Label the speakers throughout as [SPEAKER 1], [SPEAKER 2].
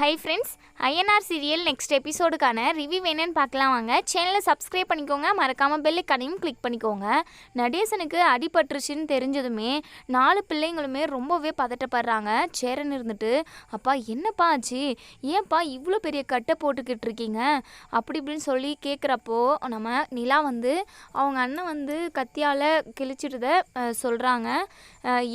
[SPEAKER 1] Hi friends INR serial next எபிசோடுக்கான review என்னன்னு பார்க்கலாம் வாங்க. சேனலை சப்ஸ்கிரைப் பண்ணிக்கோங்க மறக்காமல் பெல்லுக்கனையும் கிளிக் பண்ணிக்கோங்க. நடேசனுக்கு அடிபட்டுருச்சுன்னு தெரிஞ்சதுமே நாலு பிள்ளைங்களுமே ரொம்பவே பதட்டப்படுறாங்க. சேரன் இருந்துட்டு அப்பா என்னப்பா ஆச்சு? ஏன்ப்பா இவ்வளோ பெரிய கட்டை போட்டுக்கிட்டு இருக்கீங்க? அப்படி இப்படின்னு சொல்லி கேட்குறப்போ நம்ம நிலா வந்து அவங்க அண்ணன் வந்து கத்தியால் கிழிச்சிட்டத சொல்கிறாங்க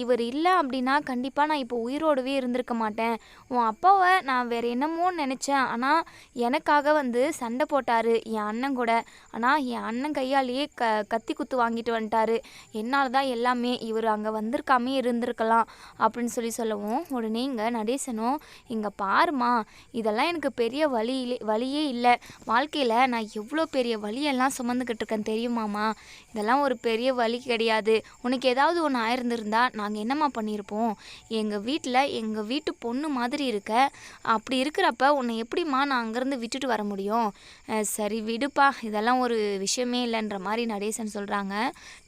[SPEAKER 1] இவர் இல்லை அப்படின்னா கண்டிப்பாக நான் இப்போ உயிரோடவே இருந்திருக்க மாட்டேன். உன் அப்பாவை நான் வேறு என்னமோன்னு நினச்சேன். ஆனால் எனக்காக வந்து சண்டை போட்டார் என் அண்ணன் கூட. ஆனால் என் அண்ணன் கையாலேயே க கத்தி குத்து வாங்கிட்டு வந்துட்டாரு. என்னால் தான் எல்லாமே இவர் அங்கே வந்திருக்காமே இருந்திருக்கலாம் அப்படின்னு சொல்லி சொல்லவும் உடனே இங்கே நடேசனும் இங்கே பாருமா இதெல்லாம் எனக்கு பெரிய வழியிலே வழியே இல்லை. வாழ்க்கையில் நான் எவ்வளோ பெரிய வழியெல்லாம் சுமந்துக்கிட்டு இருக்கேன் தெரியுமாம்மா? இதெல்லாம் ஒரு பெரிய வழி கிடையாது. உனக்கு ஏதாவது ஒன்று ஆயிருந்திருந்தா நாங்கள் என்னம்மா பண்ணியிருப்போம்? எங்கள் வீட்டில் எங்கள் வீட்டு பொண்ணு மாதிரி இருக்க. அப்படி இருக்கிறப்ப உன்னை எப்படிம்மா நான் அங்கேருந்து விட்டுட்டு வர முடியும்? சரி விடுப்பா. இதெல்லாம் ஒரு விஷயமே இல்லைன்ற மாதிரி நடேசன் சொல்கிறாங்க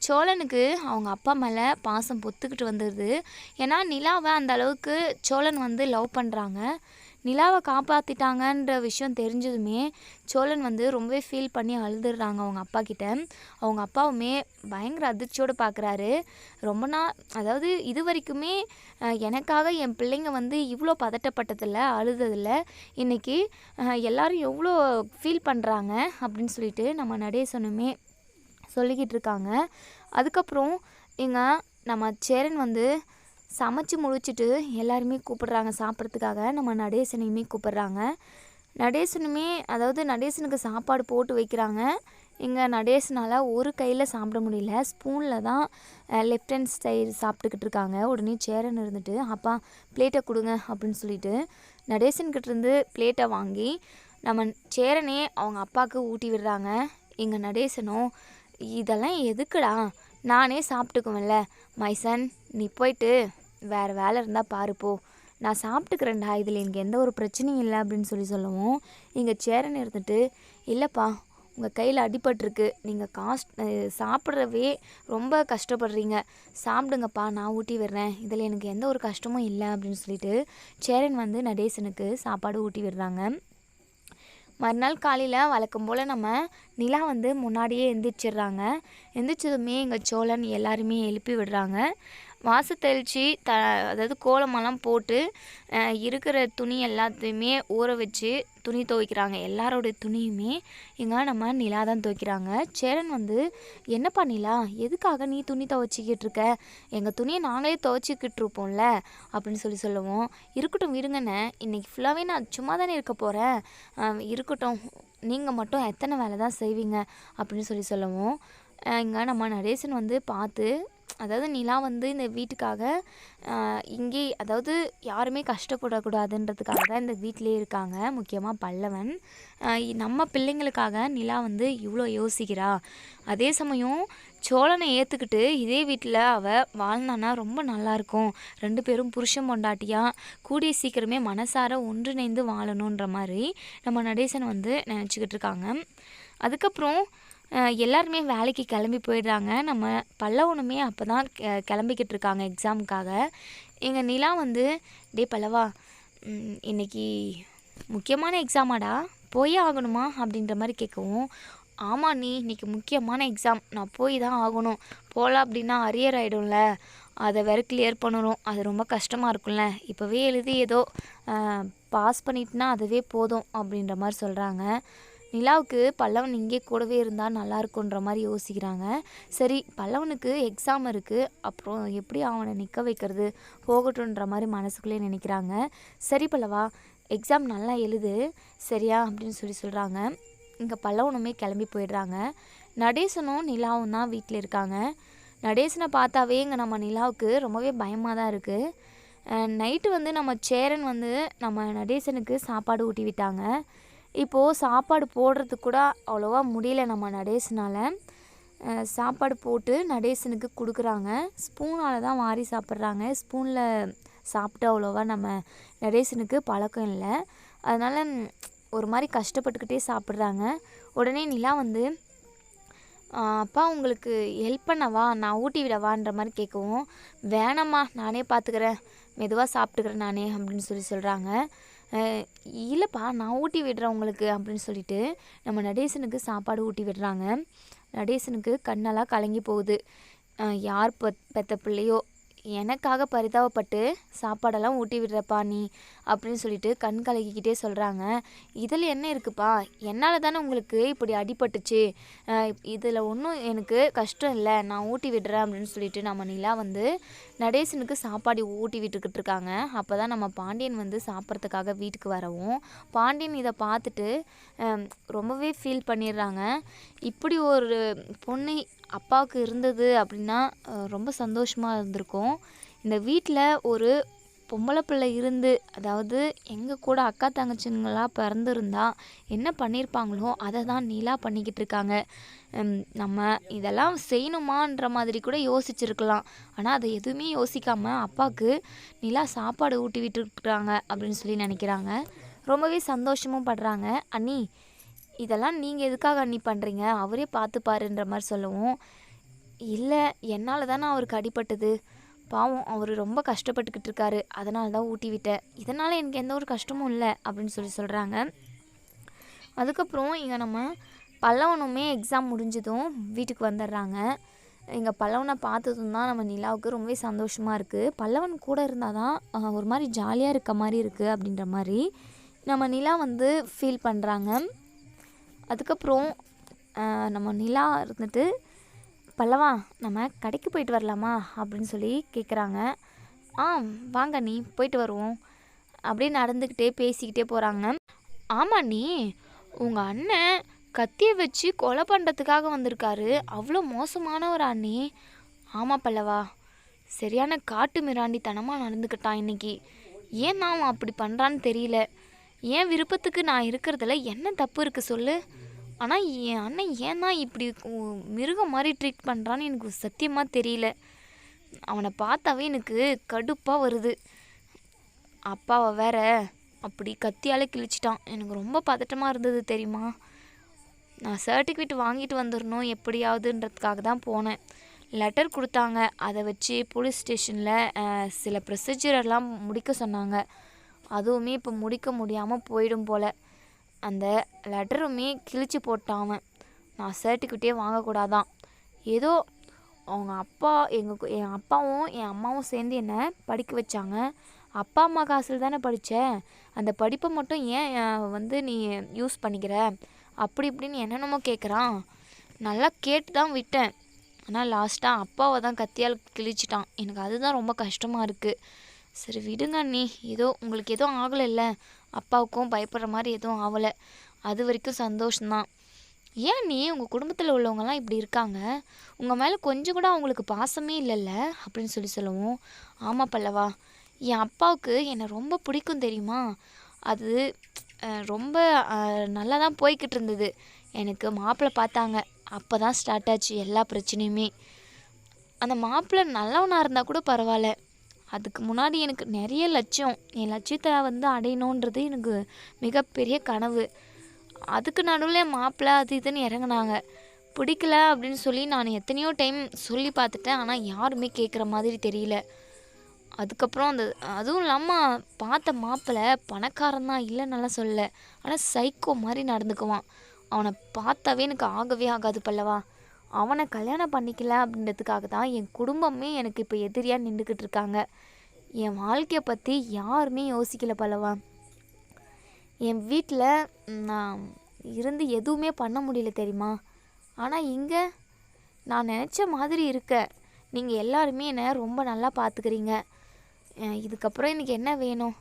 [SPEAKER 1] சோழனுக்கு அவங்க அப்பா மேலே பாசம் பொத்துக்கிட்டு வந்துடுது ஏன்னா நிலாவை அந்த அளவுக்கு சோழன் வந்து லவ் பண்ணுறாங்க நிலாவை காப்பாற்றிட்டாங்கன்ற விஷயம் தெரிஞ்சதுமே சோழன் வந்து ரொம்பவே ஃபீல் பண்ணி அழுதுடுறாங்க அவங்க அப்பா கிட்ட. அவங்க அப்பாவுமே பயங்கர அதிர்ச்சியோடு பார்க்குறாரு ரொம்ப நாள் அதாவது இது வரைக்குமே எனக்காக என் பிள்ளைங்க வந்து இவ்வளோ பதட்டப்பட்டதில்ல அழுததில்ல. இன்றைக்கி எல்லாரும் எவ்வளோ ஃபீல் பண்ணுறாங்க அப்படின்னு சொல்லிட்டு நம்ம நடேசனுமே சொல்லிக்கிட்டு இருக்காங்க. அதுக்கப்புறம் இங்கே நம்ம சேரன் வந்து சமைச்சு முடிச்சிட்டு எல்லாருமே கூப்பிடுறாங்க சாப்பிட்றதுக்காக. நம்ம நடேசனையுமே கூப்பிட்றாங்க. நடேசனுமே அதாவது நடேசனுக்கு சாப்பாடு போட்டு வைக்கிறாங்க. இங்கே நடேசனால் ஒரு கையில் சாப்பிட முடியல. ஸ்பூனில் தான் லெஃப்ட் ஹேண்ட் ஸ்டைல் சாப்பிட்டுக்கிட்டு இருக்காங்க. உடனே சேரன் இருந்துட்டு அப்பா பிளேட்டை கொடுங்க அப்படின்னு சொல்லிட்டு நடேசன்கிட்டேருந்து பிளேட்டை வாங்கி நம்ம சேரனே அவங்க அப்பாவுக்கு ஊட்டி விடுறாங்க. எங்கள் நடேசனும் இதெல்லாம் எதுக்குடா? நானே சாப்பிட்டுக்குவேன்ல. மைசன் நீ போயிட்டு வேறு வேலை இருந்தால் பாரு போ. நான் சாப்பிட்டுக்கிறேன்டா இதில் எனக்கு எந்த ஒரு பிரச்சனையும் இல்லை அப்படின்னு சொல்லி சொல்லவும் இங்கே சேரன் இருந்துட்டு இல்லைப்பா உங்கள் கையில் அடிபட்டிருக்கு. நீங்கள் காஸ்ட் சாப்பிட்றவே ரொம்ப கஷ்டப்படுறீங்க. சாப்பிடுங்கப்பா நான் ஊட்டி விடுறேன். இதில் எனக்கு எந்த ஒரு கஷ்டமும் இல்லை அப்படின்னு சொல்லிட்டு சேரன் வந்து நடேசனுக்கு சாப்பாடு ஊட்டி விடுறாங்க. மறுநாள் காலையில் வழக்கம் போல் நம்ம நிலா வந்து முன்னாடியே எந்திரிச்சிடுறாங்க. எந்திரிச்சதுமே எங்கள் சோழன் எல்லாருமே எழுப்பி விடுறாங்க. வாசு தெளித்து த அதாவது கோலமெல்லாம் போட்டு இருக்கிற துணி எல்லாத்தையுமே ஊற வச்சு துணி துவைக்கிறாங்க. எல்லாரோடைய துணியுமே இங்கே நம்ம நிலா தான் துவைக்கிறாங்க. சேரன் வந்து என்னப்பா நிலா எதுக்காக நீ துணி துவைச்சிக்கிட்டு இருக்க? எங்கள் துணியை நாங்களே துவைச்சிக்கிட்டு இருப்போம்ல அப்படின்னு சொல்லி சொல்லுவோம். இருக்கட்டும் விடுங்கண்ணே இன்னைக்கு ஃபுல்லாகவே நான் சும்மா தானே இருக்க போகிறேன் இருக்கட்டும். நீங்கள் மட்டும் எத்தனை வேலை தான் செய்வீங்க? அப்படின்னு சொல்லி சொல்லுவோம். இங்கே நம்ம நடேசன் வந்து பார்த்து அதாவது நிலா வந்து இந்த வீட்டுக்காக இங்கே அதாவது யாருமே கஷ்டப்படக்கூடாதுன்றதுக்காக தான் இந்த வீட்டிலே இருக்காங்க. முக்கியமாக பல்லவன். நம்ம பிள்ளைங்களுக்காக நிலா வந்து இவ்வளோ யோசிக்கிறா. அதே சமயம் சோழனை ஏற்றுக்கிட்டு இதே வீட்டில் அவள் வாழ்ந்தானா ரொம்ப நல்லாயிருக்கும் ரெண்டு பேரும் புருஷன் பொண்டாட்டியாக கூடிய சீக்கிரமே மனசார ஒன்றிணைந்து வாழணுன்ற மாதிரி நம்ம நடேசன் வந்து நினச்சிக்கிட்டு இருக்காங்க. அதுக்கப்புறம் எல்லாருமே வேலைக்கு கிளம்பி போயிடுறாங்க. நம்ம பல்லவனுமே அப்போ தான் கிளம்பிக்கிட்டு இருக்காங்க எக்ஸாமுக்காக எங்கள் நிலா வந்து டே பல்லவா இன்றைக்கி இன்னைக்கு முக்கியமான எக்ஸாமாடா போயே ஆகணுமா? அப்படின்ற மாதிரி கேட்கவும் ஆமாம் நீ இன்னைக்கு முக்கியமான எக்ஸாம் நான் போய் தான் ஆகணும். போகலாம் அப்படின்னா அரியர் ஆகிடும்ல அதை வேற கிளியர் பண்ணணும். அது ரொம்ப கஷ்டமாக இருக்கும்ல. இப்போவே எழுதி ஏதோ பாஸ் பண்ணிட்டுனா அதுவே போதும். அப்படின்ற மாதிரி சொல்கிறாங்க நிலாவுக்கு பல்லவன் இங்கே கூடவே இருந்தால் நல்லாயிருக்குன்ற மாதிரி யோசிக்கிறாங்க. சரி பல்லவனுக்கு எக்ஸாம் இருக்குது அப்புறம் எப்படி அவனை நிற்க வைக்கிறது? போகட்டுன்ற மாதிரி மனசுக்குள்ளே நினைக்கிறாங்க. சரி பல்லவா எக்ஸாம் நல்லா எழுது. சரியா அப்படின்னு சொல்லி சொல்கிறாங்க இங்கே பல்லவனுமே கிளம்பி போயிடுறாங்க. நடேசனும் நிலாவும் தான் வீட்டில் இருக்காங்க. நடேசனை பார்த்தாவே இங்கே நம்ம நிலாவுக்கு ரொம்பவே பயமாக தான் இருக்குது நைட்டு வந்து நம்ம சேரன் வந்து நம்ம நடேசனுக்கு சாப்பாடு ஊட்டி விட்டாங்க. இப்போது சாப்பாடு போடுறதுக்கு கூட அவ்வளோவா முடியல நம்ம நடேசனால். சாப்பாடு போட்டு நடேசனுக்கு கொடுக்குறாங்க. ஸ்பூனால் தான் வாரி சாப்பிட்றாங்க. ஸ்பூனில் சாப்பிட்டு அவ்வளோவா நம்ம நடேசனுக்கு பழக்கம் இல்லை. அதனால் ஒரு மாதிரி கஷ்டப்பட்டுக்கிட்டே சாப்பிட்றாங்க. உடனே நிலா வந்து அப்பா உங்களுக்கு ஹெல்ப் பண்ணவா? நான் ஊட்டி விடவான்ற மாதிரி கேட்கவும் வேணாம்மா நானே பார்த்துக்கிறேன் மெதுவாக சாப்பிட்டுக்கிறேன் நானே அப்படின்னு சொல்லி சொல்கிறாங்க இல்லைப்பா நான் ஊட்டி விடுறேன் உங்களுக்கு அப்படின்னு சொல்லிட்டு நம்ம நடேசனுக்கு சாப்பாடு ஊட்டி விடுறாங்க. நடேசனுக்கு கண்ணெல்லாம் கலங்கி போகுது. யார் பெ பெத்த பிள்ளையோ எனக்காக பரிதாபப்பட்டு சாப்பாடெல்லாம் ஊட்டி விடுறப்பா நீ அப்படின்னு சொல்லிட்டு கண் கலக்கிக்கிட்டே சொல்கிறாங்க இதில் என்ன இருக்குப்பா? என்னால் தானே உங்களுக்கு இப்படி அடிபட்டுச்சு. இதில் ஒன்றும் எனக்கு கஷ்டம் இல்லை. நான் ஊட்டி விடுறேன் அப்படின்னு சொல்லிட்டு நம்ம நிலா வந்து நடேசனுக்கு சாப்பாடு ஊட்டி விட்டுக்கிட்டு இருக்காங்க. அப்போ தான் நம்ம பாண்டியன் வந்து சாப்பிட்றதுக்காக வீட்டுக்கு வரவும் பாண்டியன் இதை பார்த்துட்டு ரொம்பவே ஃபீல் பண்ணிடுறாங்க. இப்படி ஒரு பொண்ணு அப்பாவுக்கு இருந்தது அப்படின்னா ரொம்ப சந்தோஷமாக இருந்திருக்கும். இந்த வீட்டில் ஒரு பொம்பளை பிள்ளை இருந்து அதாவது எங்கள் கூட அக்கா தங்கச்சிங்களாக பிறந்திருந்தா என்ன பண்ணியிருப்பாங்களோ அதை தான் நீலா பண்ணிக்கிட்டு இருக்காங்க. நம்ம இதெல்லாம் செய்யணுமான்ற மாதிரி கூட யோசிச்சிருக்கலாம். ஆனால் அதை எதுவுமே யோசிக்காமல் அப்பாவுக்கு நிலா சாப்பாடு ஊட்டி விட்டுருக்குறாங்க அப்படின்னு சொல்லி நினைக்கிறாங்க. ரொம்பவே சந்தோஷமும் படுறாங்க. அண்ணி இதெல்லாம் நீங்கள் எதுக்காக அண்ணி பண்ணுறீங்க அவரே பார்த்துப்பாருன்ற மாதிரி சொல்லவும். இல்லை என்னால் தானே அவருக்கு அடிபட்டது. பாவம் அவர் ரொம்ப கஷ்டப்பட்டுக்கிட்டு இருக்காரு. அதனால தான் ஊட்டி விட்டேன். இதனால் எனக்கு எந்த ஒரு கஷ்டமும் இல்லை அப்படின்னு சொல்லி சொல்கிறாங்க அதுக்கப்புறம் இங்கே நம்ம பல்லவனுமே எக்ஸாம் முடிஞ்சதும் வீட்டுக்கு வந்துடுறாங்க. இங்கே பல்லவனை பார்த்ததும் தான் நம்ம நிலாவுக்கு ரொம்பவே சந்தோஷமாக இருக்குது பல்லவன் கூட இருந்தால் தான் ஒரு மாதிரி ஜாலியாக இருக்க மாதிரி இருக்குது அப்படின்ற மாதிரி நம்ம நிலா வந்து ஃபீல் பண்ணுறாங்க அதுக்கப்புறம் நம்ம நிலா இருந்துட்டு பல்லவா நம்ம கடைக்கு போயிட்டு வரலாமா? அப்படின்னு சொல்லி கேட்குறாங்க ஆ வாங்க நீ போயிட்டு வருவோம். அப்படியே நடந்துக்கிட்டே பேசிக்கிட்டே போகிறாங்க ஆமா நீ உங்கள் அண்ணன் கத்தியை வச்சு கொலை பண்ணுறதுக்காக வந்திருக்காரு. அவ்வளோ மோசமான ஒரு அண்ணி. ஆமாம் பல்லவா சரியான காட்டு மிராண்டித்தனமாக நடந்துக்கிட்டான் இன்னைக்கு. ஏன் நான் அவன் அப்படி பண்ணுறான்னு தெரியல. என் விருப்பத்துக்கு நான் இருக்கிறதுல என்ன தப்பு இருக்குது சொல்லு? ஆனால் என் அண்ணன் ஏன் தான் இப்படி மிருகம் மாதிரி ட்ரீட் பண்ணுறான்னு எனக்கு சத்தியமாக தெரியல. அவனை பார்த்தாவே எனக்கு கடுப்பாக வருது. அப்பாவை வேற அப்படி கத்தியால் கிழிச்சிட்டான். எனக்கு ரொம்ப பதட்டமாக இருந்தது தெரியுமா? நான் சர்டிஃபிகேட் வாங்கிட்டு வந்துடணும் எப்படியாவதுன்றதுக்காக தான் போனேன். லெட்டர் கொடுத்தாங்க. அதை வச்சு போலீஸ் ஸ்டேஷனில் சில ப்ரொசீஜரெல்லாம் முடிக்க சொன்னாங்க. அதுவுமே இப்போ முடிக்க முடியாமல் போயிடும் போல். அந்த லெட்டருமே கிழிச்சு போட்டான் அவன். நான் சர்டிஃபிகேட்டே வாங்கக்கூடாதான் ஏதோ அவங்க அப்பா எங்கள் என் அப்பாவும் என் அம்மாவும் சேர்ந்து என்னை படிக்க வச்சாங்க. அப்பா அம்மா காசில் தானே படித்த அந்த படிப்பை மட்டும் ஏன் வந்து நீ யூஸ் பண்ணிக்கிற? அப்படி இப்படின்னு என்னென்னமோ கேட்குறான் நல்லா கேட்டு தான் விட்டேன் ஆனால் லாஸ்ட்டாக அப்பாவை தான் கத்தியால் கிழிச்சிட்டான். எனக்கு அதுதான் ரொம்ப கஷ்டமாக இருக்குது சரி விடுங்க அண்ணி. ஏதோ உங்களுக்கு எதுவும் ஆகலைல்ல. அப்பாவுக்கும் பயப்படுற மாதிரி எதுவும் ஆகலை அது வரைக்கும் சந்தோஷம்தான். ஏன் நீ உங்கள் குடும்பத்தில் உள்ளவங்கலாம் இப்படி இருக்காங்க. உங்கள் மேலே கொஞ்சம் கூட அவங்களுக்கு பாசமே இல்லைல்ல? அப்படின்னு சொல்லி சொல்லுவோம். ஆமாம் பல்லவா. என் அப்பாவுக்கு என்னை ரொம்ப பிடிக்கும் தெரியுமா? அது ரொம்ப நல்லா தான் போய்கிட்டு இருந்தது. எனக்கு மாப்பிள்ளை பார்த்தாங்க. அப்போ தான் ஸ்டார்ட் ஆச்சு எல்லா பிரச்சனையுமே. அந்த மாப்பிள்ளை நல்லவனாக இருந்தால் கூட பரவாயில்ல. அதுக்கு முன்னாடி எனக்கு நிறைய லட்சியம். என் லட்சியத்தை வந்து அடையணுன்றது எனக்கு மிகப்பெரிய கனவு. அதுக்கு நடுவில் மாப்பிள்ளை அது இதுன்னு இறங்குனாங்க. பிடிக்கல அப்படின்னு சொல்லி நான் எத்தனையோ டைம் சொல்லி பார்த்துட்டேன். ஆனால் யாருமே கேட்குற மாதிரி தெரியல. அதுக்கப்புறம் அந்த அதுவும் இல்லாமல் பார்த்த மாப்பிள்ளை பணக்காரன் தான் இல்லைன்னெல்லாம் சொல்லலை. ஆனால் சைக்கோ மாதிரி நடந்துக்குவான். அவனை பார்த்தாவே எனக்கு ஆகவே ஆகாது பல்லவா. அவனை கல்யாணம் பண்ணிக்கல அப்படின்றதுக்காக தான் என் குடும்பமே எனக்கு இப்போ எதிரியாக நின்றுக்கிட்டு இருக்காங்க. என் வாழ்க்கையை பற்றி யாருமே யோசிக்கல பல்லவா. என் வீட்டில் நான் இருந்து எதுவுமே பண்ண முடியல தெரியுமா? ஆனால் இங்கே நான் நினச்ச மாதிரி இருக்க. நீங்கள் எல்லாருமே என்னை ரொம்ப நல்லா பார்த்துக்கிறீங்க இதுக்கப்புறம் எனக்கு என்ன வேணும்?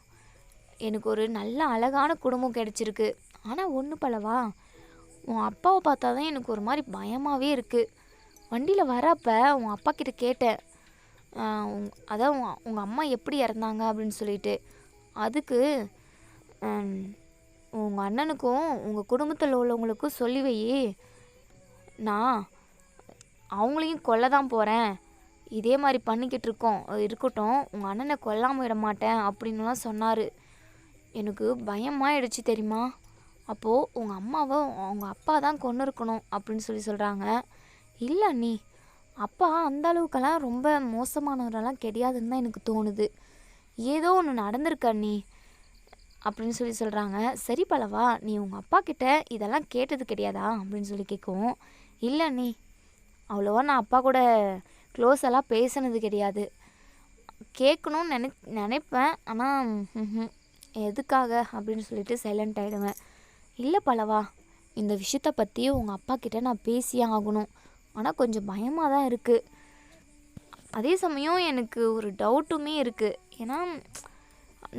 [SPEAKER 1] எனக்கு ஒரு நல்ல அழகான குடும்பம் கிடச்சிருக்கு. ஆனால் ஒன்று பலவா உன் அப்பாவை பார்த்தா தான் எனக்கு ஒரு மாதிரி பயமாகவே இருக்குது வண்டியில் வரப்ப உன் அப்பா கிட்ட கேட்டேன். அதான் உங்கள் உங்கள் அம்மா எப்படி இறந்தாங்க அப்படின்னு சொல்லிட்டு. அதுக்கு உங்கள் அண்ணனுக்கும் உங்கள் குடும்பத்தில் உள்ளவங்களுக்கும் சொல்லி வை. நான் அவங்களையும் கொல்ல தான் போகிறேன் இதே மாதிரி பண்ணிக்கிட்டு இருக்கோம். இருக்கட்டும் உங்கள் அண்ணனை கொல்லாமல் விட மாட்டேன் அப்படின்னுலாம் சொன்னார். எனக்கு பயமாயிடுச்சு தெரியுமா? அப்போது உங்கள் அம்மாவை அவங்க அப்பா தான் கொண்டு இருக்கணும் அப்படின்னு சொல்லி சொல்கிறாங்க இல்லை நீ அப்பா அந்த அளவுக்கெல்லாம் ரொம்ப மோசமானவரெல்லாம் கிடையாதுன்னு தான் எனக்கு தோணுது. ஏதோ ஒன்று நடந்திருக்க நீ அப்படின்னு சொல்லி சொல்கிறாங்க சரி பலவா நீ உங்கள் அப்பா கிட்ட இதெல்லாம் கேட்டது கிடையாதா அப்படின்னு சொல்லி கேட்கும் இல்லை நீ அவ்வளோவா நான் அப்பா கூட க்ளோஸ் எல்லாம் பேசினது கிடையாது. கேட்கணும்னு நினை நினைப்பேன் ஆனால் எதுக்காக அப்படின்னு சொல்லிட்டு சைலண்ட் ஆகிடுவேன் இல்லை பலவா இந்த விஷயத்த பற்றி உங்கள் அப்பா கிட்ட நான் பேசியே ஆகணும். ஆனால் கொஞ்சம் பயமாக தான் இருக்குது அதே சமயம் எனக்கு ஒரு டவுட்டுமே இருக்குது ஏன்னா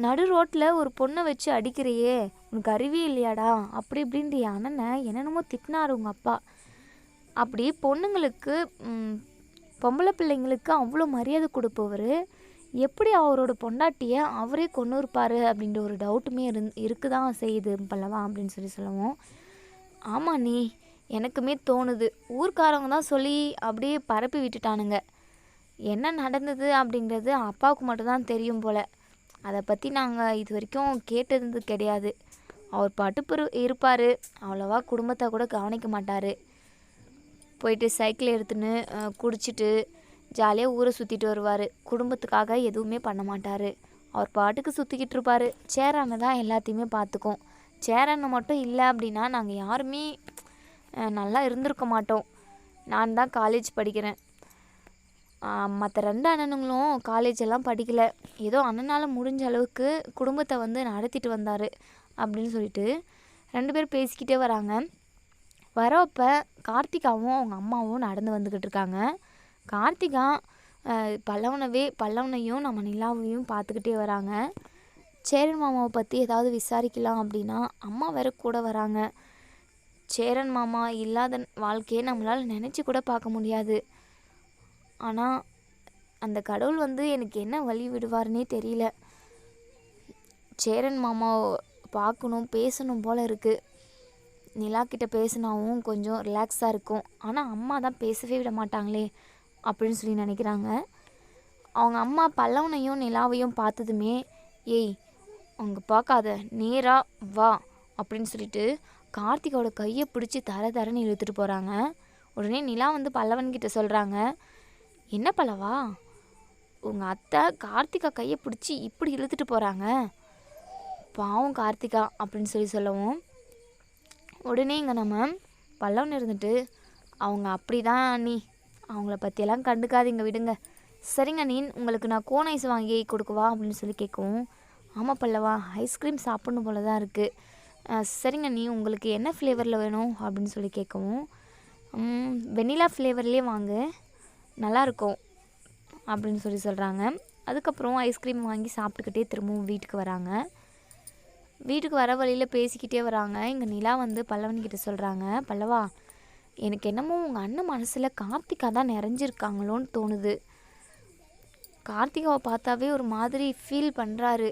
[SPEAKER 1] நடு ரோட்டில் ஒரு பொண்ணை வச்சு அடிக்கிறையே உனக்கு அறிவே இல்லையாடா? அப்படி இப்படின்ற என் அண்ணனை என்னென்னமோ திட்டினார் உங்கள் அப்பா. அப்படி பொண்ணுங்களுக்கு பொம்பளை பிள்ளைங்களுக்கு அவ்வளோ மரியாதை கொடுப்பவர். எப்படி அவரோட பொண்டாட்டியை அவரே கொண்டு இருப்பார் அப்படின்ற ஒரு டவுட்டுமே இருந் இருக்கு தான் செய்யுது பல்லவா அப்படின்னு சொல்லி சொல்லுவோம். ஆமாம் நீ எனக்குமே தோணுது. ஊர்க்காரங்க தான் சொல்லி அப்படியே பரப்பி விட்டுட்டானுங்க. என்ன நடந்தது அப்படிங்கிறது அப்பாவுக்கு மட்டும்தான் தெரியும் போல். அதை பற்றி நாங்கள் இது வரைக்கும் கேட்டது கிடையாது. அவர் பட்டுப்பு இருப்பார். அவ்வளோவா குடும்பத்தை கூட கவனிக்க மாட்டார். போயிட்டு சைக்கிள் எடுத்துன்னு குடிச்சிட்டு ஜாலியாக ஊரை சுற்றிட்டு வருவார். குடும்பத்துக்காக எதுவுமே பண்ண மாட்டார். அவர் பாட்டுக்கு சுற்றிக்கிட்டு இருப்பார். சேரானை தான் எல்லாத்தையுமே பார்த்துக்கும் சேரானை மட்டும் இல்லை அப்படின்னா நாங்கள் யாருமே நல்லா இருந்திருக்க மாட்டோம். நான் தான் காலேஜ் படிக்கிறேன். மற்ற ரெண்டு அண்ணனுங்களும் காலேஜ் எல்லாம் படிக்கலை. ஏதோ அண்ணனால் முடிஞ்ச அளவுக்கு குடும்பத்தை வந்து நடத்திட்டு வந்தார் அப்படின்னு சொல்லிட்டு ரெண்டு பேரும் பேசிக்கிட்டே வராங்க. வரப்போ கார்த்திகாவும் அவங்க அம்மாவும் நடந்து வந்துக்கிட்டு இருக்காங்க. கார்த்திகா பல்லவனவே பல்லவனையும் நம்ம நிலாவையும் பார்த்துக்கிட்டே வராங்க. சேரன் மாமாவை பற்றி ஏதாவது விசாரிக்கலாம் அப்படின்னா அம்மா வேற கூட வராங்க. சேரன் மாமா இல்லாத வாழ்க்கையை நம்மளால் நினச்சி கூட பார்க்க முடியாது. ஆனால் அந்த கடவுள் வந்து எனக்கு என்ன வழி விடுவார்னே தெரியல. சேரன் மாமாவை பார்க்கணும் பேசணும் போல் இருக்குது நிலா கிட்ட பேசினாவும் கொஞ்சம் ரிலாக்ஸாக இருக்கும். ஆனால் அம்மா தான் பேசவே விட மாட்டாங்களே. அப்படின்னு சொல்லி நினைக்கிறாங்க. அவங்க அம்மா பல்லவனையும் நிலாவையும் பார்த்ததுமே ஏய் அவங்க பார்க்காத நேராக வா அப்படின்னு சொல்லிட்டு கார்த்திகோட கையை பிடிச்சி தர தரன்னு இழுத்துட்டு போகிறாங்க உடனே நிலா வந்து பல்லவன்கிட்ட சொல்கிறாங்க என்ன பல்லவா? உங்கள் அத்தை கார்த்திகா கையை பிடிச்சி இப்படி இழுத்துட்டு போகிறாங்க பாவம் கார்த்திகா அப்படின்னு சொல்லி சொல்லவும். உடனே இங்கே நம்ம பல்லவன் இருந்துட்டு அவங்க அப்படி தான் நீ அவங்கள பற்றியெல்லாம் கண்டுக்காதீங்க விடுங்க. சரிங்க நீ உங்களுக்கு நான் கோன் ஐஸ் வாங்கி கொடுக்குவா அப்படின்னு சொல்லி கேட்கவும் ஆமாம் பல்லவா ஐஸ்கிரீம் சாப்பிடணும் போல தான் இருக்குது சரிங்க நீ உங்களுக்கு என்ன ஃப்ளேவரில் வேணும் அப்படின்னு சொல்லி கேட்கவும் வெனிலா ஃப்ளேவர்லேயே வாங்க நல்லாயிருக்கும் அப்படின்னு சொல்லி சொல்கிறாங்க அதுக்கப்புறம் ஐஸ்கிரீம் வாங்கி சாப்பிட்டுக்கிட்டே திரும்பவும் வீட்டுக்கு வராங்க. வீட்டுக்கு வர வழியில் பேசிக்கிட்டே வராங்க. இங்கே நிலா வந்து பல்லவன்கிட்ட சொல்கிறாங்க பல்லவா எனக்கு என்னமோ உங்கள் அண்ணன் மனசில் கார்த்திகா தான் நிறைஞ்சிருக்காங்களோன்னு தோணுது. கார்த்திகாவை பார்த்தாவே ஒரு மாதிரி ஃபீல் பண்ணுறாரு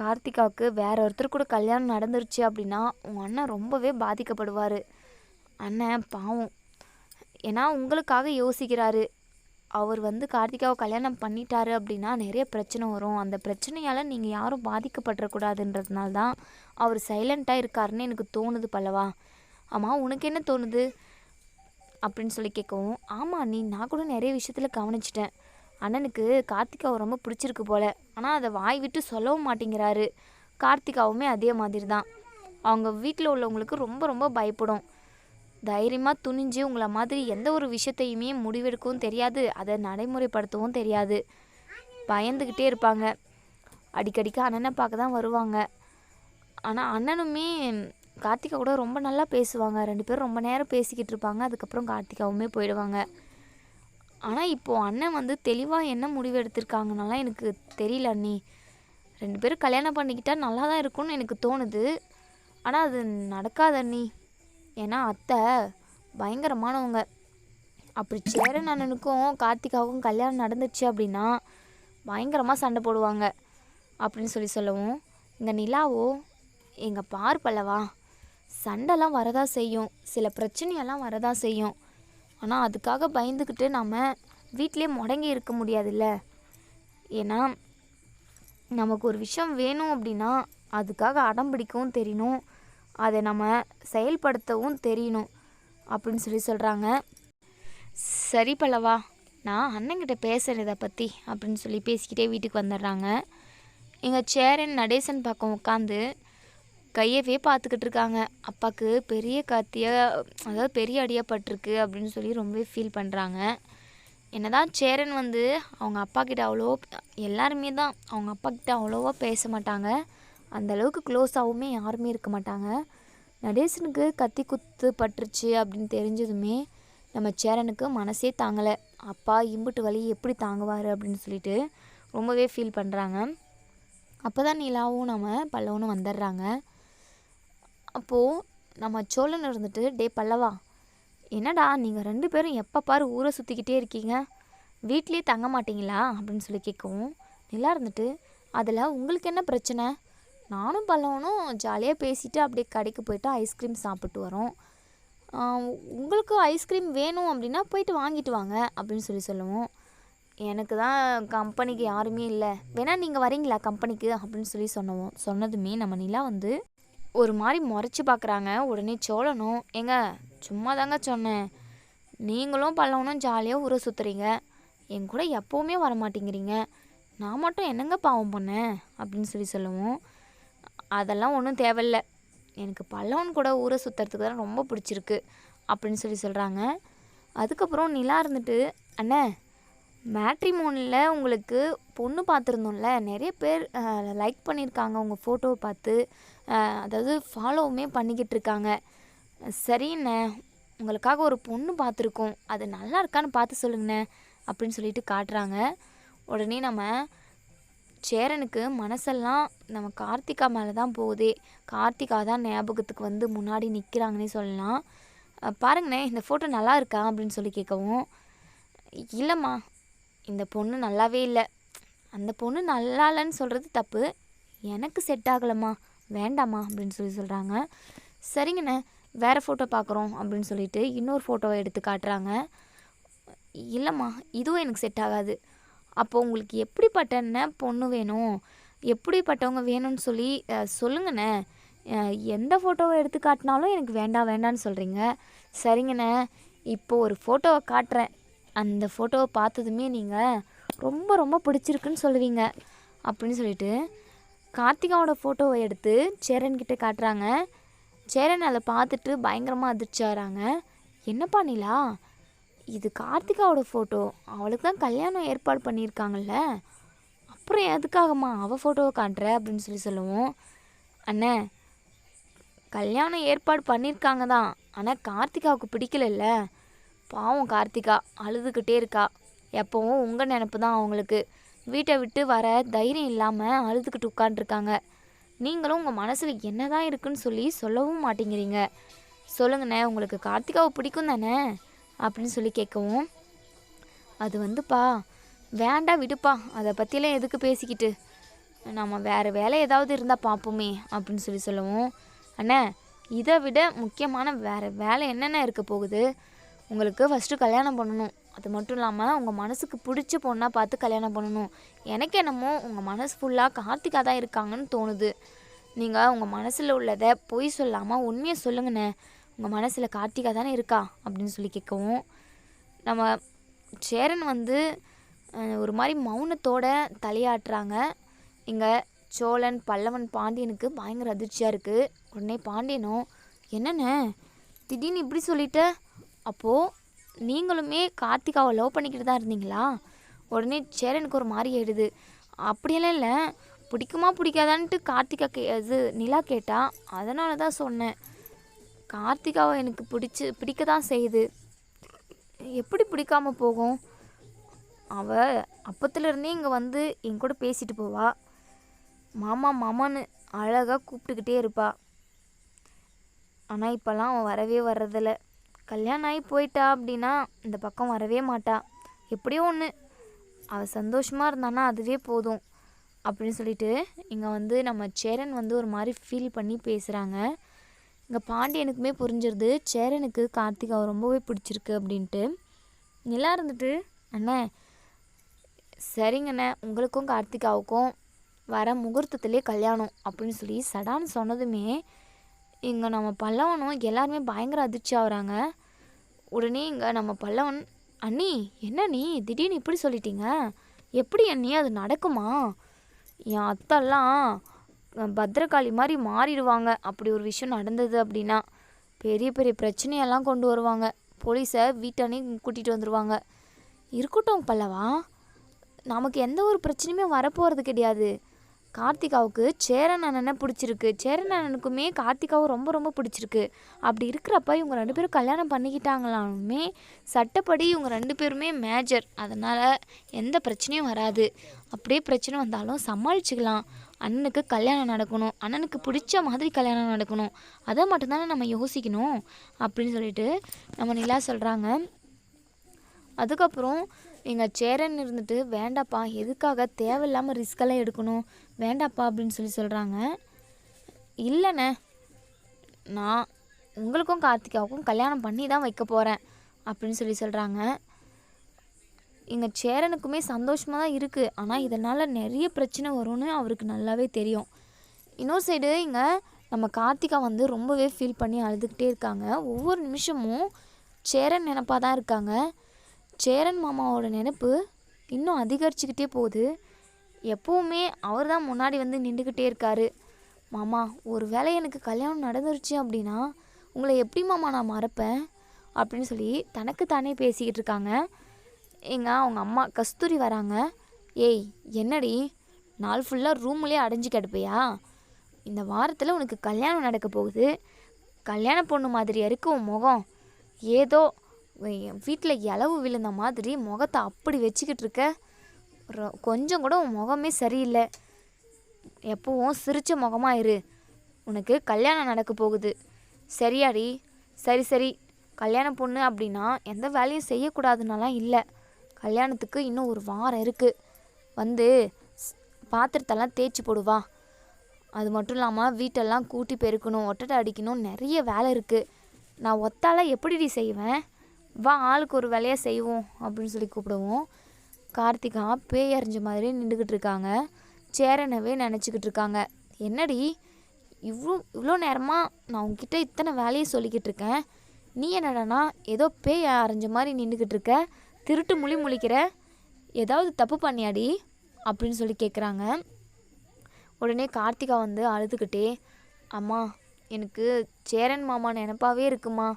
[SPEAKER 1] கார்த்திகாவுக்கு வேற ஒருத்தர் கூட கல்யாணம் நடந்துருச்சு அப்படின்னா உங்கள் அண்ணன் ரொம்பவே பாதிக்கப்படுவார். அண்ணன் பாவம். ஏன்னா உங்களுக்காக யோசிக்கிறாரு. அவர் வந்து கார்த்திகாவை கல்யாணம் பண்ணிட்டாரு அப்படின்னா நிறைய பிரச்சனை வரும். அந்த பிரச்சனையால் நீங்கள் யாரும் பாதிக்கப்பட்டுறக்கூடாதுன்றதுனால தான் அவர் சைலண்ட்டாக இருக்காருன்னு எனக்கு தோணுது பல்லவா. ஆமாம் உனக்கு என்ன தோணுது? அப்படின்னு சொல்லி கேட்கவும் ஆமாம் நீ நான் கூட நிறைய விஷயத்தில் கவனிச்சிட்டேன். அண்ணனுக்கு கார்த்திகாவை ரொம்ப பிடிச்சிருக்கு போல. ஆனால் அதை வாய் விட்டு சொல்லவும் மாட்டேங்கிறாரு. கார்த்திகாவுமே அதே மாதிரி தான் அவங்க வீட்டில் உள்ளவங்களுக்கு ரொம்ப ரொம்ப பயப்படும். தைரியமாக துணிஞ்சு உங்களை மாதிரி எந்த ஒரு விஷயத்தையுமே முடிவெடுக்கவும் தெரியாது. அதை நடைமுறைப்படுத்தவும் தெரியாது. பயந்துக்கிட்டே இருப்பாங்க. அடிக்கடிக்கு அண்ணனை பார்க்க தான் வருவாங்க. ஆனால் அண்ணனுமே கார்த்திகா கூட ரொம்ப நல்லா பேசுவாங்க. ரெண்டு பேரும் ரொம்ப நேரம் பேசிக்கிட்டு இருப்பாங்க. அதுக்கப்புறம் கார்த்திகாவுமே போயிடுவாங்க. ஆனால் இப்போது அண்ணன் வந்து தெளிவாக என்ன முடிவு எடுத்திருக்காங்கனாலாம் எனக்கு தெரியல அண்ணி. ரெண்டு பேரும் கல்யாணம் பண்ணிக்கிட்டா நல்லா தான் இருக்கும்னு எனக்கு தோணுது. ஆனால் அது நடக்காது அண்ணி. ஏன்னா அத்தை பயங்கரமானவங்க. அப்படி சேரன் அண்ணனுக்கும் கார்த்திகாவுக்கும் கல்யாணம் நடந்துச்சு அப்படின்னா பயங்கரமாக சண்டை போடுவாங்க. அப்படின்னு சொல்லி சொல்லவும் இந்த நிலாவோ எங்கள் பார் பல்லவா சண்டைலாம் வரதா செய்யும். சில பிரச்சனையெல்லாம் வரதா செய்யும். ஆனால் அதுக்காக பயந்துக்கிட்டு நம்ம வீட்டிலே முடங்கி இருக்க முடியாதுல்ல? ஏன்னா நமக்கு ஒரு விஷயம் வேணும் அப்படின்னா அதுக்காக அடம் பிடிக்கவும் தெரியணும். அதை நம்ம செயல்படுத்தவும் தெரியணும். அப்படின்னு சொல்லி சொல்கிறாங்க சரி பல்லவா நான் அண்ணங்கிட்ட பேசுகிறேன் இதை பற்றி அப்படின்னு சொல்லி பேசிக்கிட்டே வீட்டுக்கு வந்துடுறாங்க. எங்கள் சேரன் நடேசன் பக்கம் உட்காந்து கையவே பார்த்துக்கிட்டு இருக்காங்க அப்பாவுக்கு பெரிய கத்தியாக அதாவது பெரிய அடியாக பட்டிருக்கு அப்படின்னு சொல்லி ரொம்பவே ஃபீல் பண்ணுறாங்க என்னதான் சேரன் வந்து அவங்க அப்பா கிட்ட அவ்வளோ எல்லாருமே தான் அவங்க அப்பா கிட்ட அவ்வளோவா பேச மாட்டாங்க. அந்த அளவுக்கு க்ளோஸாகவுமே யாருமே இருக்க மாட்டாங்க. நடேசனுக்கு கத்தி குத்து பட்டுருச்சு அப்படின்னு தெரிஞ்சதுமே நம்ம சேரனுக்கு மனசே தாங்கலை. அப்பா இம்புட்டு வலி எப்படி தாங்குவார் அப்படின்னு சொல்லிட்டு ரொம்பவே ஃபீல் பண்ணுறாங்க அப்போ தான் நிலாவும் நம்ம பல்லவனும் வந்துடுறாங்க. அப்போது நம்ம சோழன் இருந்துட்டு டே பல்லவா என்னடா நீங்கள் ரெண்டு பேரும் எப்போ பாரு ஊரை சுற்றிக்கிட்டே இருக்கீங்க? வீட்லேயே தங்க மாட்டீங்களா? அப்படின்னு சொல்லி கேட்கவும் நிலா இருந்துட்டு அதில் உங்களுக்கு என்ன பிரச்சனை? நானும் பல்லவனும் ஜாலியாக பேசிட்டு அப்படியே கடைக்கு போயிட்டு ஐஸ்கிரீம் சாப்பிட்டு வரோம். உங்களுக்கு ஐஸ்கிரீம் வேணும் அப்படின்னா போயிட்டு வாங்கிட்டு வாங்க அப்படின்னு சொல்லி சொல்லுவோம். எனக்கு தான் கம்பெனிக்கு யாருமே இல்லை. வேணால் நீங்கள் வரீங்களா கம்பெனிக்கு அப்படின்னு சொல்லி சொன்னோம் சொன்னதுமே நம்ம நிலா வந்து ஒரு மாதிரி முறைச்சி பார்க்குறாங்க உடனே சோழனும் ஏங்க சும்மா தாங்க சொன்னேன். நீங்களும் பல்லவனும் ஜாலியாக ஊரை சுற்றுறீங்க என் கூட எப்போவுமே வர மாட்டேங்கிறீங்க நான் மட்டும் என்னங்க பாவம் பண்ணேன்? அப்படின்னு சொல்லி சொல்லுவோம். அதெல்லாம் ஒன்றும் தேவையில்ல. எனக்கு பல்லவன் கூட ஊரை சுற்றுறதுக்கு தான் ரொம்ப பிடிச்சிருக்கு அப்படின்னு சொல்லி சொல்கிறாங்க அதுக்கப்புறம் நிலா இருந்துட்டு அண்ணே மேட்ரிமோனில் உங்களுக்கு பொண்ணு பார்த்துருந்தோம்ல நிறைய பேர் லைக் பண்ணியிருக்காங்க உங்கள் ஃபோட்டோவை பார்த்து. அதாவது ஃபாலோவுமே பண்ணிக்கிட்டு இருக்காங்க. சரிண்ணே உங்களுக்காக ஒரு பொண்ணு பார்த்துருக்கோம். அது நல்லா இருக்கான்னு பார்த்து சொல்லுங்கண்ணே அப்படின்னு சொல்லிட்டு காட்டுறாங்க. உடனே நம்ம சேரனுக்கு மனசெல்லாம் நம்ம கார்த்திகா மேலே தான் போகுதே. கார்த்திகா தான் ஞாபகத்துக்கு வந்து முன்னாடி நிற்கிறாங்கன்னே சொல்லலாம். பாருங்கண்ணே இந்த ஃபோட்டோ நல்லா இருக்கா அப்படின்னு சொல்லி கேட்கவும் இல்லைம்மா இந்த பொண்ணு நல்லாவே இல்லை. அந்த பொண்ணு நல்லா இல்லைன்னு சொல்கிறது தப்பு. எனக்கு செட் ஆகலைம்மா. வேண்டாம்மா அப்படின்னு சொல்லி சொல்கிறாங்க சரிங்கண்ணே வேறு ஃபோட்டோ பார்க்குறோம் அப்படின்னு சொல்லிட்டு இன்னொரு ஃபோட்டோவை எடுத்து காட்டுறாங்க. இல்லைம்மா இதுவும் எனக்கு செட் ஆகாது. அப்போ உங்களுக்கு எப்படிப்பட்டன பொண்ணு வேணும்? எப்படிப்பட்டவங்க வேணும்னு சொல்லி சொல்லுங்கண்ணே. எந்த ஃபோட்டோவை எடுத்து காட்டினாலும் எனக்கு வேண்டாம் வேண்டாம்னு சொல்கிறீங்க சரிங்கண்ணே இப்போ ஒரு ஃபோட்டோவை காட்டுறேன். அந்த ஃபோட்டோவை பார்த்ததுமே நீங்கள் ரொம்ப ரொம்ப பிடிச்சிருக்குன்னு சொல்லுவீங்க. அப்படின்னு சொல்லிட்டு கார்த்திகாவோட ஃபோட்டோவை எடுத்து சேரன்கிட்ட காட்டுறாங்க. சேரன் அதை பார்த்துட்டு பயங்கரமாக அதிர்ச்சி ஆகிறாங்க. என்னப்பா நிலா? இது கார்த்திகாவோட ஃபோட்டோ அவளுக்கு தான் கல்யாணம் ஏற்பாடு பண்ணியிருக்காங்கல்ல. அப்புறம் எதுக்காகம்மா அவள் ஃபோட்டோவை காட்டுற? அப்படின்னு சொல்லி சொல்லுவோம். அண்ணே கல்யாணம் ஏற்பாடு பண்ணியிருக்காங்க தான். ஆனால் கார்த்திகாவுக்கு பிடிக்கலல்ல. பாவம் கார்த்திகா அழுதுகிட்டே இருக்கா. எப்போவும் உங்கள் நினப்பு தான் அவங்களுக்கு. வீட்டை விட்டு வர தைரியம் இல்லாமல் அழுதுகிட்டு உட்காண்ட்ருக்காங்க நீங்களும் உங்கள் மனசில் என்ன தான் இருக்குன்னு சொல்லி சொல்லவும் மாட்டேங்கிறீங்க. சொல்லுங்கண்ணே உங்களுக்கு கார்த்திகாவை பிடிக்கும் தானே? அப்படின்னு சொல்லி கேட்கவும் அது வந்துப்பா வேண்டாம் விடுப்பா அதை பற்றிலாம் எதுக்கு பேசிக்கிட்டு? நம்ம வேறு வேலை ஏதாவது இருந்தால் பார்ப்போமே அப்படின்னு சொல்லி சொல்லுவோம் அண்ணே இதை விட முக்கியமான வேறு வேலை என்னென்ன இருக்க போகுது? உங்களுக்கு ஃபஸ்ட்டு கல்யாணம் பண்ணணும். அது மட்டும் இல்லாமல் உங்கள் மனசுக்கு பிடிச்ச பொண்ணாக பார்த்து கல்யாணம் பண்ணணும். எனக்கு என்னமோ உங்கள் மனசு ஃபுல்லாக கார்த்திகா தான் இருக்காங்கன்னு தோணுது. நீங்கள் உங்கள் மனசில் உள்ளதை பொய் சொல்லாமல் உண்மையை சொல்லுங்கண்ணே. உங்கள் மனசில் கார்த்திகா தானே இருக்கா? அப்படின்னு சொல்லி கேட்கவும் நம்ம சேரன் வந்து ஒரு மாதிரி மௌனத்தோட தலையாட்டுறாங்க. இங்கே சோழன் பல்லவன் பாண்டியனுக்கு பயங்கர அதிர்ச்சியாக இருக்குது உடனே பாண்டியனும் என்னென்ன திடீர்னு இப்படி சொல்லிட்ட? அப்போது நீங்களுமே கார்த்திகாவை லவ் பண்ணிக்கிட்டு தான் இருந்தீங்களா? உடனே சேரனுக்கு ஒரு மாதிரி ஆயிடுது. அப்படியெல்லாம் இல்லை. பிடிக்குமா பிடிக்காதான்ட்டு கார்த்திகா கே இது நிலா கேட்டா அதனால தான் சொன்னேன். கார்த்திகாவை எனக்கு பிடிச்சி பிடிக்க தான் செய்யுது. எப்படி பிடிக்காம போகும்? அவள் அப்பத்துலேருந்தே இங்கே வந்து என் கூட பேசிட்டு போவா. மாமா மாமான்னு அழகாக கூப்பிட்டுக்கிட்டே இருப்பா. ஆனால் இப்போல்லாம் அவன் வரவே வர்றதில்லை. கல்யாணம் ஆகி போயிட்டா அப்படின்னா இந்த பக்கம் வரவே மாட்டா. எப்படியோ ஒன்று அவள் சந்தோஷமாக இருந்தானா அதுவே போதும். அப்படின்னு சொல்லிட்டு இங்கே வந்து நம்ம சேரன் வந்து ஒரு மாதிரி ஃபீல் பண்ணி பேசுகிறாங்க இங்கே பாண்டியனுக்குமே புரிஞ்சிருது. சேரனுக்கு கார்த்திகாவை ரொம்பவே பிடிச்சிருக்கு அப்படின்ட்டு. நிலா இருந்துட்டு அண்ணே சரிங்கண்ணே. உங்களுக்கும் கார்த்திகாவுக்கும் வர முகூர்த்தத்திலே கல்யாணம். அப்படின்னு சொல்லி சடான்னு சொன்னதுமே இங்கே நம்ம பல்லவனும் எல்லாருமே பயங்கர அதிர்ச்சி ஆகுறாங்க. உடனே இங்கே நம்ம பல்லவன் அண்ணி என்ன நீ? திடீர்னு இப்படி சொல்லிட்டீங்க? எப்படி அண்ணி? அது நடக்குமா? என் அத்தெல்லாம் பத்திரகாளி மாதிரி மாறிடுவாங்க. அப்படி ஒரு விஷயம் நடந்தது அப்படின்னா பெரிய பெரிய பிரச்சனையெல்லாம் கொண்டு வருவாங்க. போலீஸை வீட்டானே கூட்டிகிட்டு வந்துடுவாங்க இருக்கட்டும் பல்லவா நமக்கு எந்த ஒரு பிரச்சனையுமே வரப்போகிறது கிடையாது. கார்த்திகாவுக்கு சேரன் அண்ணனை பிடிச்சிருக்கு. சேரன் அண்ணனுக்குமே கார்த்திகாவும் ரொம்ப ரொம்ப பிடிச்சிருக்கு. அப்படி இருக்கிறப்ப இவங்க ரெண்டு பேரும் கல்யாணம் பண்ணிக்கிட்டாங்களாலுமே சட்டப்படி இவங்க ரெண்டு பேருமே மேஜர் அதனால் எந்த பிரச்சனையும் வராது. அப்படியே பிரச்சனை வந்தாலும் சமாளிச்சுக்கலாம். அண்ணனுக்கு கல்யாணம் நடக்கணும். அண்ணனுக்கு பிடிச்ச மாதிரி கல்யாணம் நடக்கணும். அதை மட்டும்தானே நம்ம யோசிக்கணும் அப்படின்னு சொல்லிட்டு நம்ம நிலா சொல்கிறாங்க அதுக்கப்புறம் எங்கள் சேரன் இருந்துட்டு வேண்டாப்பா எதுக்காக? தேவையில்லாமல் ரிஸ்கெல்லாம் எடுக்கணும். வேண்டாப்பா அப்படின்னு சொல்லி சொல்கிறாங்க இல்லைண்ணே நான் உங்களுக்கும் கார்த்திகாவுக்கும் கல்யாணம் பண்ணி தான் வைக்க போகிறேன் அப்படின்னு சொல்லி சொல்கிறாங்க எங்கள் சேரனுக்குமே சந்தோஷமாக தான் இருக்குது ஆனால் இதனால் நிறைய பிரச்சனை வரும்னு அவருக்கு நல்லாவே தெரியும். இன்னொரு சைடு இங்கே நம்ம கார்த்திகா வந்து ரொம்பவே ஃபீல் பண்ணி அழுதுகிட்டே இருக்காங்க. ஒவ்வொரு நிமிஷமும் சேரன் நினப்பாக தான் இருக்காங்க. சேரன் மாமாவோட நினப்பு இன்னும் அதிகரிச்சுக்கிட்டே போகுது. எப்போவுமே அவர் தான் முன்னாடி வந்து நின்றுக்கிட்டே இருக்காரு. மாமா ஒரு வேளை எனக்கு கல்யாணம் நடந்துருச்சு அப்படின்னா உங்களை எப்படி மாமா நான் மறப்பேன்? அப்படின்னு சொல்லி தனக்கு தானே பேசிக்கிட்டு இருக்காங்க. எங்க அவங்க அம்மா கஸ்தூரி வராங்க. ஏய் என்னடி? நாள் ஃபுல்லாக ரூம்லேயே அடைஞ்சு கிடப்பியா? இந்த வாரத்தில் உனக்கு கல்யாணம் நடக்க போகுது. கல்யாண பொண்ணு மாதிரியா இருக்கு உன் முகம். ஏதோ வீட்டில் இலவு விழுந்த மாதிரி முகத்தை அப்படி வச்சுக்கிட்டு இருக்க கொஞ்சம் கூட உன் முகமே சரியில்லை. எப்பவும் சிரிச்ச முகமாக இரு. உனக்கு கல்யாணம் நடக்க போகுது. சரியாடி. சரி சரி. கல்யாண பொண்ணு அப்படின்னா எந்த வேலையும் செய்யக்கூடாதுனாலாம் இல்லை. கல்யாணத்துக்கு இன்னும் ஒரு வாரம் இருக்குது வந்து ஸ்- பாத்திரத்தெல்லாம் தேய்ச்சி போடுவா அது மட்டும் இல்லாமல் வீட்டெல்லாம் கூட்டி பெருக்கணும் ஒட்டடை அடிக்கணும் நிறைய வேலை இருக்குது நான் ஒத்தால எப்படிடி செய்வேன்? வா ஆளுக்கு ஒரு வேலையாக செய்வோம் அப்படின்னு சொல்லி கூப்பிடுவோம். கார்த்திகா பேய் அறிஞ்ச மாதிரி நின்றுக்கிட்டு இருக்காங்க. சேரனவே நினச்சிக்கிட்டு இருக்காங்க. என்னடி இவ்வளோ இவ்வளோ நேரமாக நான் உங்ககிட்ட இத்தனை வேலையை சொல்லிக்கிட்டு இருக்கேன். நீ என்னடானா ஏதோ பேய் அரைஞ்ச மாதிரி நின்றுக்கிட்டு இருக்க. திருட்டு முழி முழிக்கிற. ஏதாவது தப்பு பண்ணியாடி அப்படின்னு சொல்லி கேட்குறாங்க உடனே கார்த்திகா வந்து அழுதுகிட்டே அம்மா எனக்கு சேரன் மாமா நினப்பாவே இருக்குமா?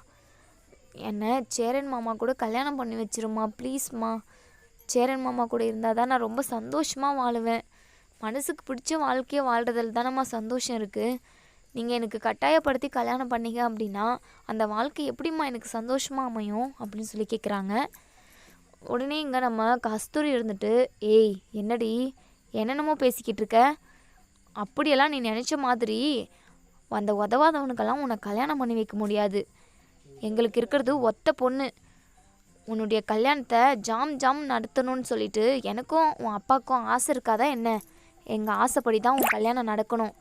[SPEAKER 1] என்னை சேரன் மாமா கூட கல்யாணம் பண்ணி வச்சிருமா ப்ளீஸ்மா சேரன் மாமா கூட இருந்தால் தான் நான் ரொம்ப சந்தோஷமாக வாழுவேன். மனசுக்கு பிடிச்ச வாழ்க்கையை வாழ்கிறதுல தானம்மா சந்தோஷம் இருக்குது நீங்கள் எனக்கு கட்டாயப்படுத்தி கல்யாணம் பண்ணீங்க அப்படின்னா அந்த வாழ்க்கை எப்படிம்மா எனக்கு சந்தோஷமாக அமையும் அப்படின்னு சொல்லி கேட்குறாங்க உடனே இங்கே நம்ம கஸ்தூரி இருந்துட்டு ஏய் என்னடி? என்னென்னமோ பேசிக்கிட்டு இருக்க? அப்படியெல்லாம் நீ நினச்ச மாதிரி அந்த உதவாதவனுக்கெல்லாம் உன்னை கல்யாணம் பண்ணி வைக்க முடியாது. எங்களுக்கு இருக்கிறது ஒத்த பொண்ணு. உன்னுடைய கல்யாணத்தை ஜாம் ஜாம் நடத்தணும்னு சொல்லிட்டு எனக்கும் உன் அப்பாவுக்கும் ஆசை இருக்காதா என்ன? எங்கள் ஆசைப்படி தான் உன் கல்யாணம் நடக்கணும்.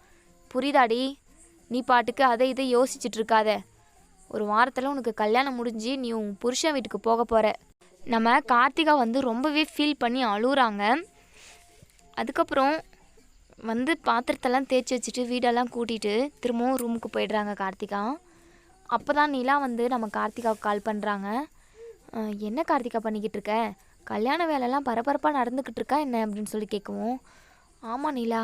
[SPEAKER 1] புரியுதாடி? நீ பாட்டுக்கு அதை இதை யோசிச்சுட்டு இருக்காத. ஒரு வாரத்தில் உனக்கு கல்யாணம் முடிஞ்சு நீ உன் புருஷன் வீட்டுக்கு போக போகிற நம்ம கார்த்திகா வந்து ரொம்பவே ஃபீல் பண்ணி அழுகுறாங்க அதுக்கப்புறம் வந்து பாத்திரத்தெல்லாம் தேய்ச்சி வச்சுட்டு வீடெல்லாம் கூட்டிகிட்டு திரும்பவும் ரூமுக்கு போயிடுறாங்க கார்த்திகா. அப்போ தான் நிலா வந்து நம்ம கார்த்திகாவுக்கு கால் பண்ணுறாங்க என்ன கார்த்திகா பண்ணிக்கிட்டு இருக்க? கல்யாண வேலைலாம் பரபரப்பாக நடந்துக்கிட்டு இருக்கா என்ன அப்படின்னு சொல்லி கேட்கவும். ஆமாம் நிலா.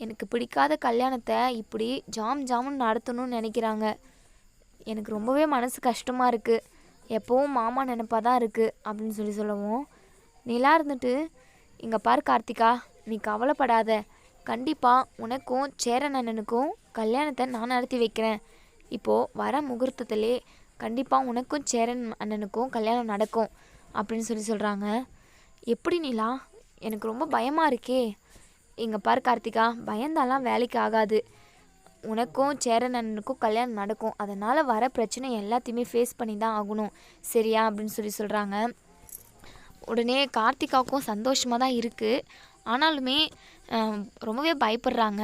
[SPEAKER 1] எனக்கு பிடிக்காத கல்யாணத்தை இப்படி ஜாம் ஜாமுன்னு நடத்தணும்னு நினைக்கிறாங்க. எனக்கு ரொம்பவே மனசு கஷ்டமாக இருக்குது எப்போவும் மாமா நினப்பாக தான் இருக்குது அப்படின்னு சொல்லி சொல்லவும். நிலா இருந்துட்டு இங்கே பார் கார்த்திகா நீ கவலைப்படாத. கண்டிப்பாக உனக்கும் சேரன் அண்ணனுக்கும் கல்யாணத்தை நான் நடத்தி வைக்கிறேன். இப்போது வர முகூர்த்தத்திலே கண்டிப்பாக உனக்கும் சேரன் அண்ணனுக்கும் கல்யாணம் நடக்கும் அப்படின்னு சொல்லி சொல்கிறாங்க எப்படி நிலா? எனக்கு ரொம்ப பயமாக இருக்கே. இங்கே பாரு கார்த்திகா பயந்தாலாம் வேலைக்கு ஆகாது. உனக்கும் சேரன் அண்ணனுக்கும் கல்யாணம் நடக்கும். அதனால் வர பிரச்சனை எல்லாத்தையுமே ஃபேஸ் பண்ணி தான் ஆகணும். சரியா? அப்படின்னு சொல்லி சொல்கிறாங்க உடனே கார்த்திகாவுக்கும் சந்தோஷமாக தான் இருக்குது ஆனாலுமே ரொம்பவே பயப்படுறாங்க.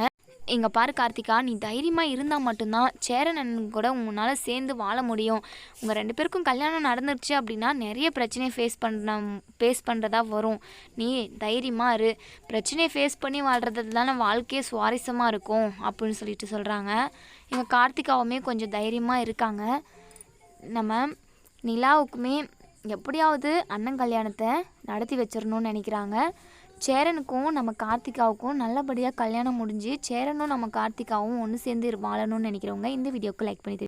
[SPEAKER 1] இங்கே பாரு கார்த்திகா நீ தைரியமாக இருந்தால் மட்டும்தான் சேரன் அண்ணன் கூட உன்னால் சேர்ந்து வாழ முடியும். உங்கள் ரெண்டு பேருக்கும் கல்யாணம் நடந்துருச்சு அப்படின்னா நிறைய பிரச்சனையை ஃபேஸ் பண்ண ஃபேஸ் பண்ணுறதா வரும். நீ தைரியமாக இரு. பிரச்சனையை ஃபேஸ் பண்ணி வாழ்கிறது தானே வாழ்க்கையே சுவாரஸ்யமாக இருக்கும் அப்படின்னு சொல்லிட்டு சொல்கிறாங்க எங்கள் கார்த்திகாவுமே கொஞ்சம் தைரியமாக இருக்காங்க. நம்ம நிலாவுக்குமே எப்படியாவது அண்ணன் கல்யாணத்தை நடத்தி வச்சிடணும்னு நினைக்கிறாங்க. சேரனுக்கும் நம்ம கார்த்திகாவுக்கும் நல்லபடியாக கல்யாணம் முடிஞ்சு சேரனும் நம்ம கார்த்திகாவும் ஒன்று சேர்ந்து வாழணும்னு நினைக்கிறவங்க இந்த வீடியோக்கு லைக் பண்ணி